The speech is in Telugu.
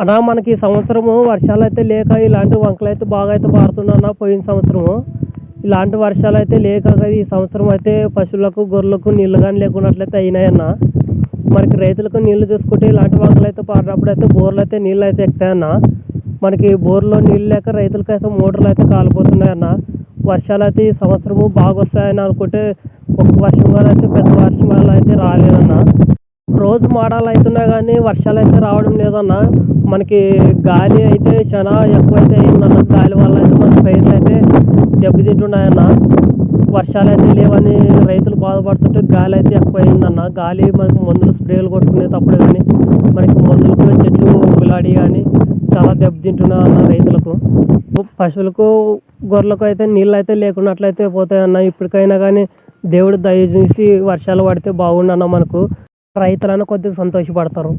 అన్నా మనకి ఈ సంవత్సరము వర్షాలు అయితే లేక ఇలాంటి వంకలు అయితే బాగా అయితే పారుతున్నాయన్న పోయిన సంవత్సరము. ఇలాంటి వర్షాలు అయితే లేక ఈ సంవత్సరం అయితే పశువులకు గొర్రెలకు నీళ్ళు కానీ లేకున్నట్లయితే అయినాయన్న మనకి రైతులకు నీళ్ళు చూసుకుంటే ఇలాంటి వంకలు అయితే పారినప్పుడు అయితే బోర్లు అయితే నీళ్ళు అయితే ఎక్కుతాయన్న మనకి బోర్లో నీళ్ళు లేక రైతులకు అయితే మోటార్లు అయితే కాలిపోతున్నాయన్న వర్షాలు అయితే ఈ సంవత్సరము బాగా వస్తాయని అనుకుంటే ఒక్క వర్షం కానీ అయితే పెద్ద వర్షాలు అయితే రాలేదన్న. రోజు మాడాలు అవుతున్నా కానీ వర్షాలు అయితే రావడం లేదన్న మనకి గాలి అయితే చాలా ఎక్కువైతే అయిందన్న గాలి వల్ల అయితే మన పైర్లు అయితే దెబ్బతింటున్నాయన్న. వర్షాలు అయితే లేవని రైతులు బాధపడుతుంటే గాలి అయితే ఎక్కువ అయిందన్న గాలి మనకి మందులు స్ప్రేలు కొట్టుకునేటప్పుడు కానీ మనకి మందులకు చెట్లు గులాడి కానీ చాలా దెబ్బతింటున్నాయి అన్న రైతులకు పశువులకు గొర్రెలకు అయితే నీళ్ళు అయితే లేకున్నట్లయితే పోతాయన్న. ఇప్పటికైనా కానీ దేవుడు దయచేసి వర్షాలు పడితే బాగుండన్న మనకు. రైతులను కొద్దిగా సంతోషపడతారు.